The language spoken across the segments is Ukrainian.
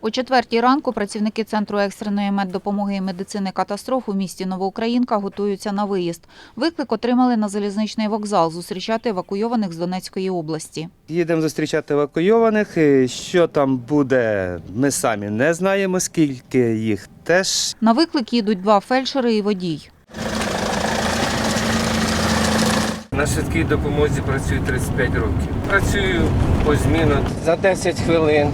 О четвертій ранку працівники Центру екстреної меддопомоги і медицини катастроф у місті Новоукраїнка готуються на виїзд. Виклик отримали на залізничний вокзал зустрічати евакуйованих з Донецької області. Їдемо зустрічати евакуйованих. Що там буде, ми самі не знаємо, скільки їх теж. На виклик їдуть два фельдшери і водій. На швидкій допомозі працюю 35 років. Працюю по зміну. За 10 хвилин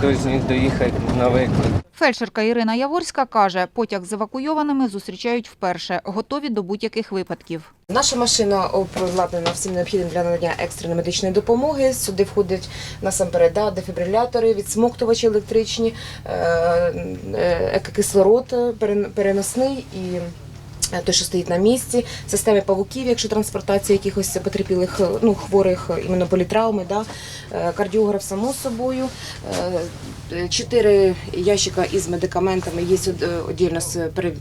повинні доїхати на виклик. Фельдшерка Ірина Яворська каже, потяг з евакуйованими зустрічають вперше, готові до будь-яких випадків. Наша машина обладнана всім необхідним для надання екстреної медичної допомоги. Сюди входять насамперед да, дефібрилятори, відсмоктувачі електричні, е, е, кислород переносний і. Е, Той, що стоїть на місці, системи павуків, якщо транспортація якихось потерпілих ну, хворих іменно політравми, да, е, кардіограф само собою, е, е, чотири ящика із медикаментами, є віддільно з при...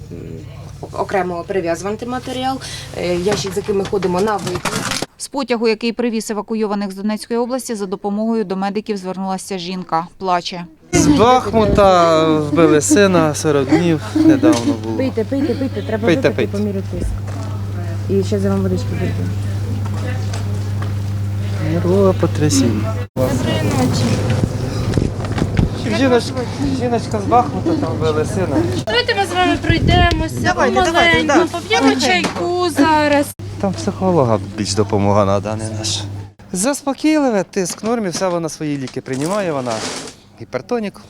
окремо перев'язуваний матеріал, е, ящик, з яким ми ходимо на виклик. З потягу, який привіз евакуйованих з Донецької області, за допомогою до медиків звернулася жінка. Плаче. З Бахмута вбили сина 40 днів недавно було. Пийте, пийте, пийте, треба Пийте, випити пийте. по мірі тиск. І ще за вам водички пити. Нервове потрясіння. Жіночка, жіночка з Бахмута там вбили сина. Давайте ми з вами пройдемося помаленьку, поп'ємо чайку. Там психолога більш допомога треба, а не наш. Заспокійливе, тиск в нормі, все вона свої ліки приймає, вона гіпертонік.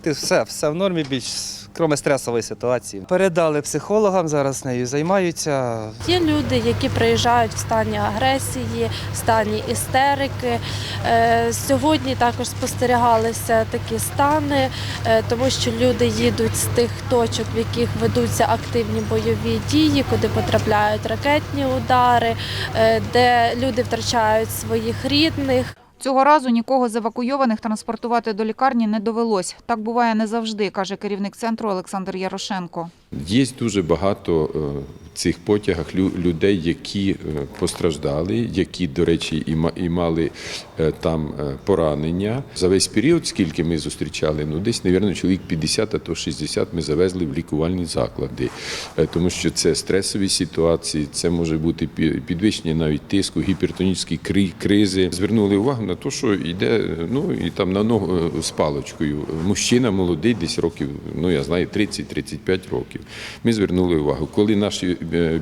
Ти все, все в нормі більш, крім стресової ситуації. Передали психологам, зараз нею займаються. Є люди, які приїжджають в стані агресії, в стані істерики. Е, Сьогодні також спостерігалися такі стани, е, тому що люди їдуть з тих точок, в яких ведуться активні бойові дії, куди потрапляють ракетні удари, е, де люди втрачають своїх рідних. Цього разу нікого з евакуйованих транспортувати до лікарні не довелось. Так буває не завжди, каже керівник центру Олександр Ярошенко. Є дуже багато е, цих потягах лю- людей, які е, постраждали, які, до речі, і ма- і мали е, там е, поранення. За весь період, скільки ми зустрічали, ну десь, мабуть, чоловік 50, а то 60 ми завезли в лікувальні заклади, тому що це стресові ситуації, це може бути пі- підвищення навіть тиску, гіпертонічні кризи. Звернули увагу на те, що йде ну і там на ногу з паличкою. Мужчина молодий, десь років, ну я знаю, 30-35 років. Ми звернули увагу. Коли наші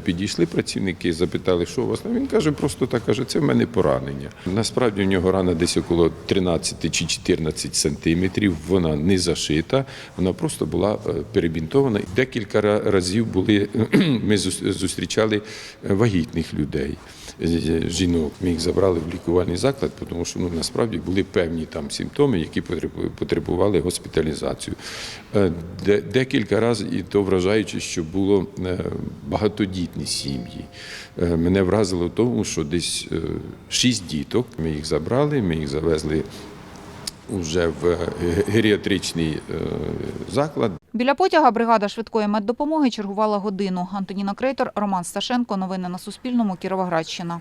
підійшли працівники, запитали, що у вас він каже, просто так каже, це в мене поранення. Насправді у нього рана десь около 13 чи 14 сантиметрів. Вона не зашита, вона просто була е, перебінтована. Декілька разів були ми зустрічали е, вагітних людей. е, Жінок ми їх забрали в лікувальний заклад, тому що ну насправді були певні там симптоми, які потребували госпіталізацію. Е, Декілька разів і то вражаючи, що було е, багатодітні сім'ї. Е, Мене вразило в тому, що десь е, шість діток. Ми їх забрали, ми їх завезли Уже в е, геріатричний заклад. Біля потяга бригада швидкої меддопомоги чергувала годину. Антоніна Крейтор, Роман Сташенко. Новини на Суспільному. Кіровоградщина.